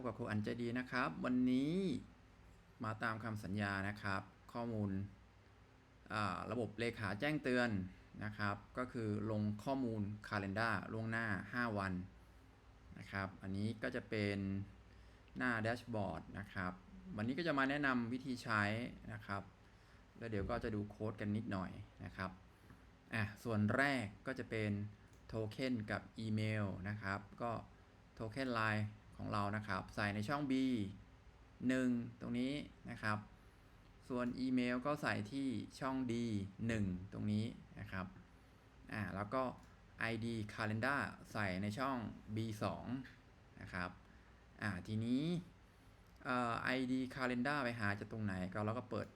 พบกับครูอันใจดีนะครับ วันนี้มาตามคำสัญญานะครับ ข้อมูลระบบเลขาแจ้งเตือนนะครับ ก็คือลงข้อมูล Calendar ล่วงหน้า 5 วันนะครับ อันนี้ก็จะเป็นหน้าแดชบอร์ดนะครับ วันนี้ก็จะมาแนะนำวิธีใช้นะครับ แล้วเดี๋ยวก็จะดูโค้ดกันนิดหน่อยนะครับอะส่วนแรกก็จะเป็นโทเค็นกับอีเมลนะครับ ก็โทเค็นไลน์ ของเรานะครับ ใส่ในช่อง B 1 ตรงนี้นะครับ ส่วนอีเมลก็ใส่ที่ช่อง D 1 ตรงนี้นะครับอ่าแล้วก็ ID Calendar ใส่ในช่อง B 2นะครับอ่าทีนี้เอ่อ ID Calendar ไปหาจากตรงไหนก็เราก็เปิด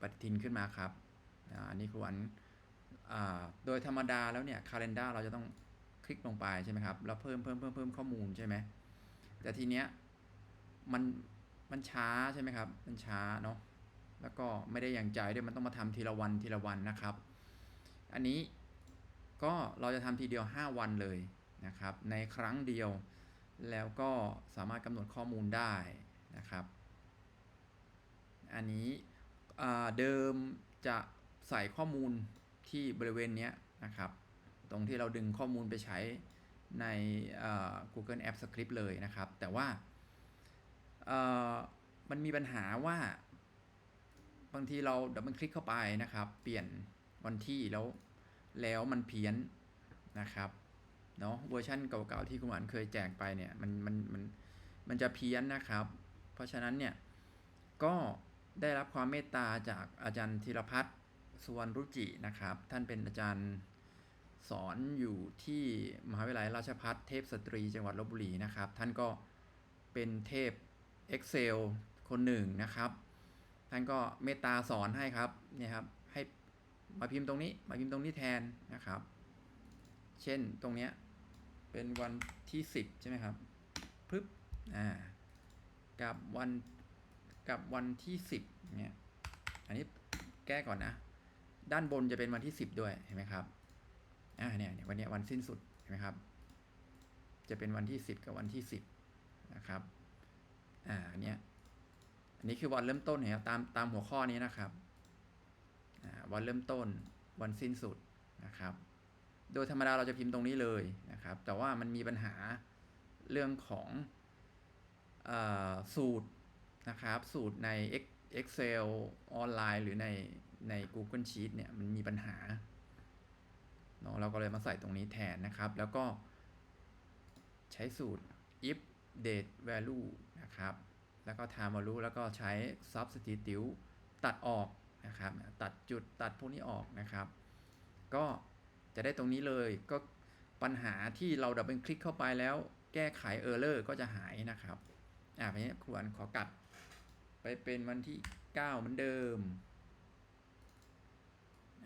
ปฏิทินขึ้นมาครับอ่าอันนี้ครูอันอ่าโดยธรรมดาแล้วเนี่ย Calendar เราจะต้องคลิกลงไปใช่ไหมครับ แล้วเพิ่มเพิ่มเพิ่มเพิ่มข้อมูลใช่ไหม แต่ทีเนี้ยมันมันช้าใช่ไหมครับ มันช้าเนาะแล้วก็ไม่ได้อย่างใจด้วยมันต้องมาทำทีละวันทีละวันนะครับ อันนี้ก็เราจะทำทีเดียว 5 วันเลยนะครับ ในครั้งเดียวแล้วก็สามารถกำหนดข้อมูลได้นะครับ อันนี้เดิมจะใส่ข้อมูลที่บริเวณเนี้ยนะครับ ตรงที่เราดึงข้อมูลไปใช้ ใน Google App Script เลยนะครับ แต่ว่ามันมีปัญหาว่าบางทีเราดับเบิลคลิกเข้าไปนะครับ เปลี่ยนวันที่แล้วแล้วมันเพี้ยนนะครับเนาะเวอร์ชันเก่าๆที่คุณหวานเคยแจกไปเนี่ยมันมันมันมันจะเพี้ยนนะครับ เพราะฉะนั้นเนี่ยก็ได้รับความเมตตาจากอาจารย์ธีรพัฒน์สุวรรณรุจินะครับ ท่านเป็นอาจารย์ สอนอยู่ที่มหาวิทยาลัยราชภัฏเทพสตรีจังหวัดลบบุรีนะครับ ท่านก็เป็นเทพ Excel คนหนึ่งนะครับ ท่านก็เมตตาสอนให้ครับเนี่ยครับให้มาพิมพ์ตรงนี้มาพิมพ์ตรงนี้แทนนะครับ เช่นตรงเนี้ยเป็นวันที่ 10 ใช่ไหมครับปึ๊บอ่ากับวันกับวันที่ 10เนี่ยอันนี้แก้ก่อนนะ ด้านบนจะเป็นวันที่ 10 ด้วยเห็นไหมครับ อ่าเนี่ยวันนี้วันสิ้นสุดเห็นไหมครับ จะเป็นวันที่10กับวันที่10นะครับ อ่าเนี้ยอันนี้คือวันเริ่มต้นเนี่ยครับตามตามหัวข้อนี้นะครับอ่าวันเริ่มต้นวันสิ้นสุดนะครับ โดยธรรมดาเราจะพิมพ์ตรงนี้เลยนะครับ แต่ว่ามันมีปัญหาเรื่องของอาสูตรนะครับ สูตรใน Excel ออนไลน์ หรือในใน Google Sheet เนี่ยมันมีปัญหา นาะเราก็เลยมาใส่ตรงนี้แทนนะครับ แล้วก็ใช้สูตร if date value นะครับ แล้วก็ time value แล้วก็ใช้ substitute ตัดออกนะครับ ตัดจุดตัดพวกนี้ออกนะครับ ก็จะได้ตรงนี้เลยก็ปัญหาที่เราดับเบิลคลิกเข้าไปแล้วแก้ไข error ก็จะหายนะครับ อ่าเพราะนี้ควรขอกัด ไปเป็นวันที่ 9 เหมือนเดิม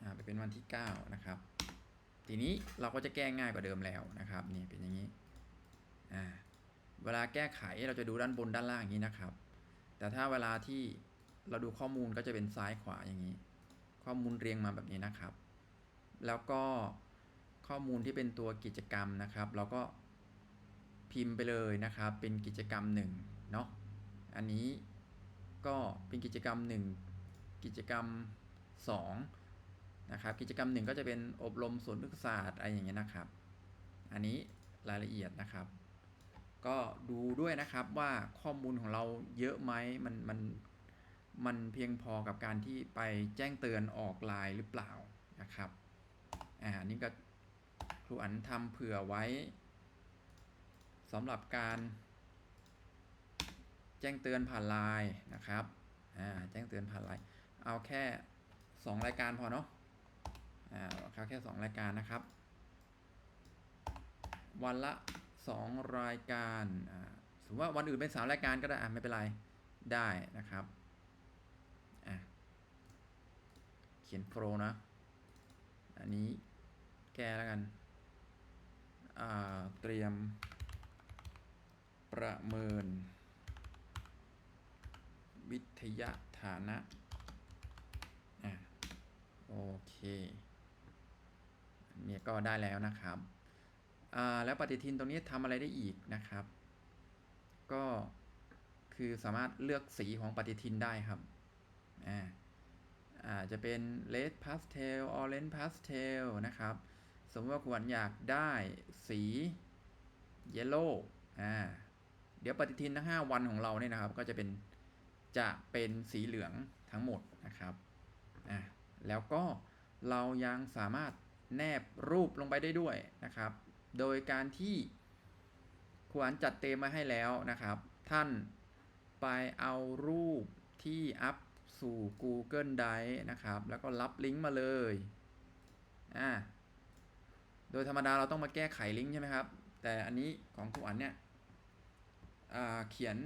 อ่าไปเป็นวันที่ 9 นะครับ ทีนี้เราก็จะแก้ง่ายกว่าเดิมแล้วนะครับนี่เป็นอย่างนี้อ่าเวลาแก้ไขเราจะดูด้านบนด้านล่างอย่างนี้นะครับ แต่ถ้าเวลาที่เราดูข้อมูลก็จะเป็นซ้ายขวาอย่างนี้ ข้อมูลเรียงมาแบบนี้นะครับ แล้วก็ข้อมูลที่เป็นตัวกิจกรรมนะครับ เราก็พิมพ์ไปเลยนะครับ เป็นกิจกรรมหนึ่งเนาะอันนี้ก็เป็นกิจกรรม 1 กิจกรรม 2 นะครับ กิจกรรมหนึ่งก็จะเป็นอบรมสวนพฤกษศาสตร์อะไรอย่างเงี้ยนะครับ อันนี้รายละเอียดนะครับ ก็ดูด้วยนะครับว่าข้อมูลของเราเยอะไหมมันมันมันเพียงพอกับการที่ไปแจ้งเตือนออกไลน์หรือเปล่านะครับอ่านี่ก็ครูอันทำเผื่อไว้สำหรับการ แจ้งเตือนผ่านไลน์นะครับอ่าแจ้งเตือนผ่านไลน์เอาแค่ 2 รายการพอเนาะ อ่าเอาแค่ 2 รายการนะครับ วันละ 2 รายการอ่าสมมติว่าวันอื่นเป็น3รายการก็ได้อะไม่เป็นไรได้นะครับอะเขียนโปรนะ อันนี้แก้แล้วกันอ่าเตรียมประเมิน วิทยาฐานะ อะ โอเค เนี่ยก็ได้แล้วนะครับอ่าแล้วปฏิทินตรงนี้ทำอะไรได้อีกนะครับ ก็คือสามารถเลือกสีของปฏิทินได้ครับอ่าอาจจะเป็น red pastel orange pastel นะครับ สมมติว่าคุณอยากได้สี yellow อ่า เดี๋ยวปฏิทินทั้ง 5 วันของเราเนี่ยนะครับ ก็จะเป็น จะเป็นสีเหลืองทั้งหมดนะครับ อะแล้วก็เรายังสามารถ แนบรูปลงไปได้ด้วยนะครับ โดยการที่ครูอันจัดเต็มมาให้แล้วนะครับ ท่านไปเอารูปที่อัพสู่ Google Drive นะครับ แล้วก็รับลิงก์มาเลยอ่าโดยธรรมดาเราต้องมาแก้ไขลิงก์ใช่ไหมครับ แต่อันนี้ของครูอันเนี่ยอ่าเขียน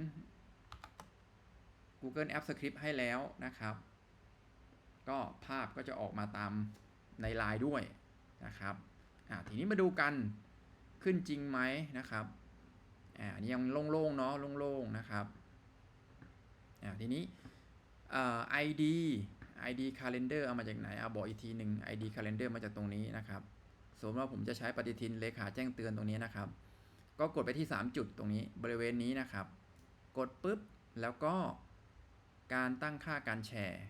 Google App Script ให้แล้วนะครับ ก็ภาพก็จะออกมาตามในไลน์ด้วย นะครับอ่าทีนี้มาดูกันขึ้นจริงไหมนะครับอ่าอันนี้ยังโล่งๆเนาะโล่งๆนะครับอ่าทีนี้อ่า ID ID Calendar เอามาจากไหนเอาบอกอีกทีหนึ่ง ID Calendar มาจากตรงนี้นะครับ สมมติว่าผมจะใช้ปฏิทินเลขาแจ้งเตือนตรงนี้นะครับ ก็กดไปที่ 3 จุดตรงนี้บริเวณนี้นะครับ กดปุ๊บแล้วก็การตั้งค่าการแชร์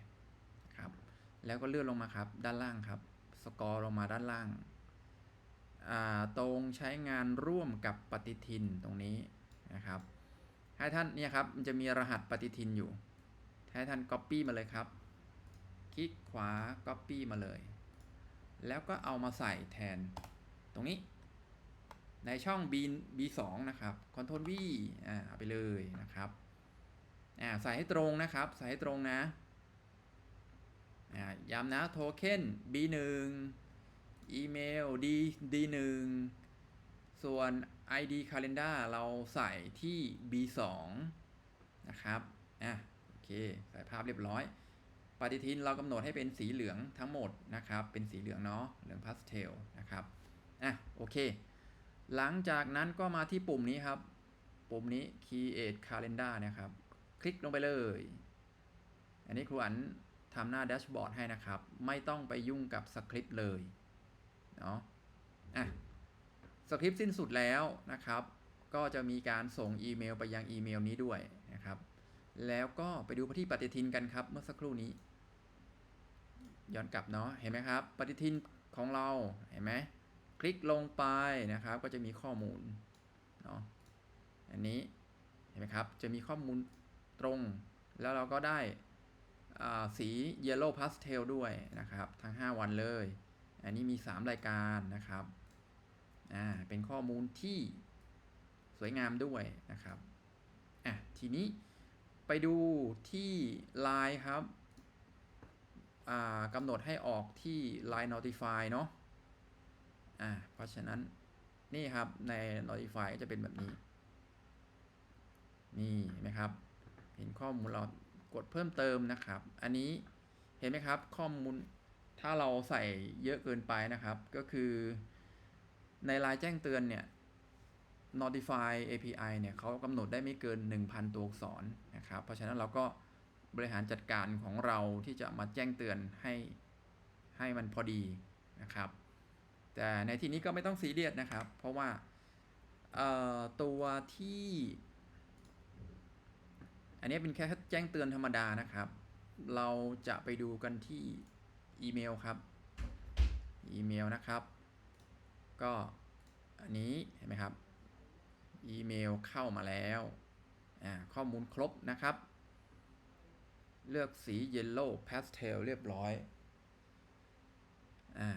ครับแล้วก็เลื่อนลงมาครับด้านล่างครับ สกอร์ลงมาด้านล่างาตรงใช้งานร่วมกับปฏิทินตรงนี้นะครับ ให้ท่านเนี่ยครับมันจะมีรหัสปฏิทินอยู่ ให้ท่าน Copy มาเลยครับ คลิกขวา Copy มาเลย แล้วก็เอามาใส่แทนตรงนี้ ในช่อง B B2 นะครับ Ctrl V อ่าเอาไปเลยนะครับอ่าใส่ให้ตรงนะครับ ใส่ให้ตรงนะ อ่าย้ำนะโทเค็น B1 อีเมล D D1 ส่วน ID Calendar เราใส่ที่ B2 นะครับอะโอเค ใส่ภาพเรียบร้อย ปฏิทินเรากำหนดให้เป็นสีเหลืองทั้งหมดนะครับ เป็นสีเหลืองเนาะ เหลืองพาสเทลนะครับอะโอเค หลังจากนั้นก็มาที่ปุ่มนี้ครับ ปุ่มนี้ create calendar นะครับ คลิกลงไปเลย อันนี้ครูอัน ทำหน้าแดชบอร์ดให้นะครับ ไม่ต้องไปยุ่งกับสคริปต์เลยเนาะอะสคริปต์สิ้นสุดแล้วนะครับ ก็จะมีการส่งอีเมลไปยังอีเมลนี้ด้วยนะครับ แล้วก็ไปดูที่ปฏิทินกันครับ เมื่อสักครู่นี้ ย้อนกลับเนาะเห็นไหมครับ ปฏิทินของเราเห็นไหมคลิกลงไปนะครับ ก็จะมีข้อมูลเนาะอันนี้เห็นไหมครับ จะมีข้อมูลตรง แล้วเราก็ได้ สี Yellow Pastel ด้วยนะครับ ทั้ง 5 วันเลย อันนี้มี 3 รายการนะครับอ่าเป็นข้อมูลที่สวยงามด้วยนะครับอะทีนี้ไปดูที่ Line ครับอ่ากำหนดให้ออกที่ Line Notify เนาะอ่าเพราะฉะนั้นนี่ครับใน Notify ก็จะเป็นแบบนี้ นี่เห็นไหมครับ เห็นข้อมูลเรา กดเพิ่มเติมนะครับ อันนี้เห็นไหมครับข้อมูลถ้าเราใส่เยอะเกินไปนะครับ ก็คือในรายแจ้งเตือนเนี่ย Notify API เนี่ยเขากำหนดได้ไม่เกิน 1,000 ตัวอักษรนะครับ เพราะฉะนั้นเราก็บริหารจัดการของเราที่จะมาแจ้งเตือนให้ให้มันพอดีนะครับ แต่ในที่นี้ก็ไม่ต้องซีเรียสนะครับ เพราะว่าตัวที่ อันนี้เป็นแค่แจ้งเตือนธรรมดานะครับ เราจะไปดูกันที่อีเมลครับอีเมลนะครับ ก็อันนี้เห็นไหมครับอีเมลเข้ามาแล้วอ่าข้อมูลครบนะครับ เลือกสี Yellow Pastel เรียบร้อยอ่า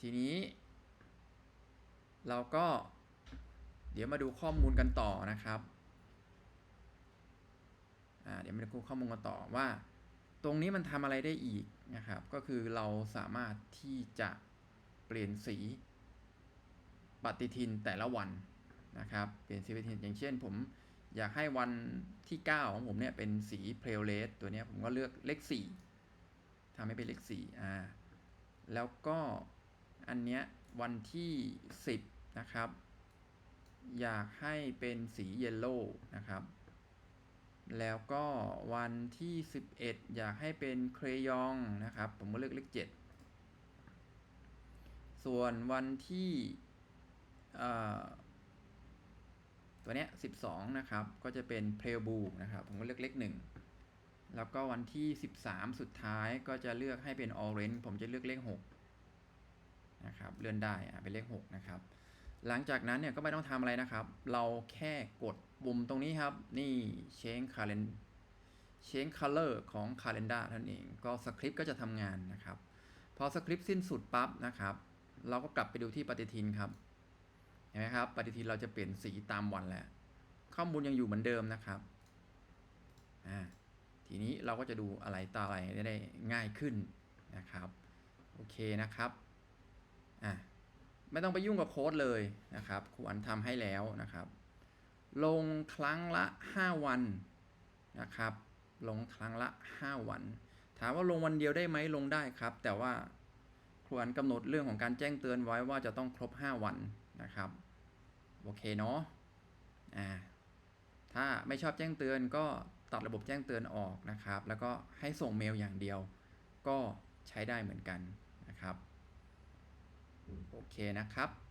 ทีนี้ เราก็เดี๋ยวมาดูข้อมูลกันต่อนะครับ เดี๋ยวมาดูข้อมูลกันต่อว่า ตรงนี้มันทำอะไรได้อีกนะครับ ก็คือเราสามารถที่จะเปลี่ยนสีปฏิทินแต่ละวันนะครับเปลี่ยนสีปฏิทินอย่างเช่น ผมอยากให้วันที่ 9 ของผมเนี่ยเป็นสีเพลเลสตัวนี้ผมก็เลือกเลข4ทำให้เป็นเลข4อ่าแล้วก็อันเนี้ยวันที่ 10 นะครับ อยากให้เป็นสีเยลโล่นะครับ แล้วก็วันที่ 11 อยากให้เป็นเครยองนะครับ ผมก็เลือกเลข7ส่วนวันที่ตัวเนี้ย12 นะครับ ก็จะเป็น p r e b l e นะครับ ผมก็เลือกเลขหนึ่งแล้วก็วันที่ 13 สุดท้ายก็จะเลือกให้เป็น orange ผมจะเลือกเลข6นะครับ เลื่อนได้อะเป็นเลข6นะครับ หลังจากนั้นเนี่ยก็ไม่ต้องทำอะไรนะครับ เราแค่กดปุ่มตรงนี้ครับ นี่ change color change color ของ calendar ท่านเอง ก็สคริปต์ก็จะทำงานนะครับ พอสคริปต์สิ้นสุดปั๊บนะครับ เราก็กลับไปดูที่ปฏิทินครับ เห็นไหมครับ ปฏิทินเราจะเปลี่ยนสีตามวันแล้ว ข้อมูลยังอยู่เหมือนเดิมนะครับ อ่า ทีนี้เราก็จะดูอะไรต่ออะไรได้ง่ายขึ้นนะครับ โอเคนะครับ อะ ไม่ต้องไปยุ่งกับโค้ดเลยนะครับครูอันทำให้แล้วนะครับ ลงครั้งละ 5 วันนะครับ ลงครั้งละ 5 วัน ถามว่าลงวันเดียวได้ไหมลงได้ครับ แต่ว่าครูอันกำหนดเรื่องของการแจ้งเตือนไว้ว่าจะต้องครบ 5 วันนะครับโอเคเนาะอ่าถ้าไม่ชอบแจ้งเตือนก็ตัดระบบแจ้งเตือนออกนะครับ แล้วก็ให้ส่งเมลอย่างเดียว ก็ใช้ได้เหมือนกันนะครับ โอเคนะครับ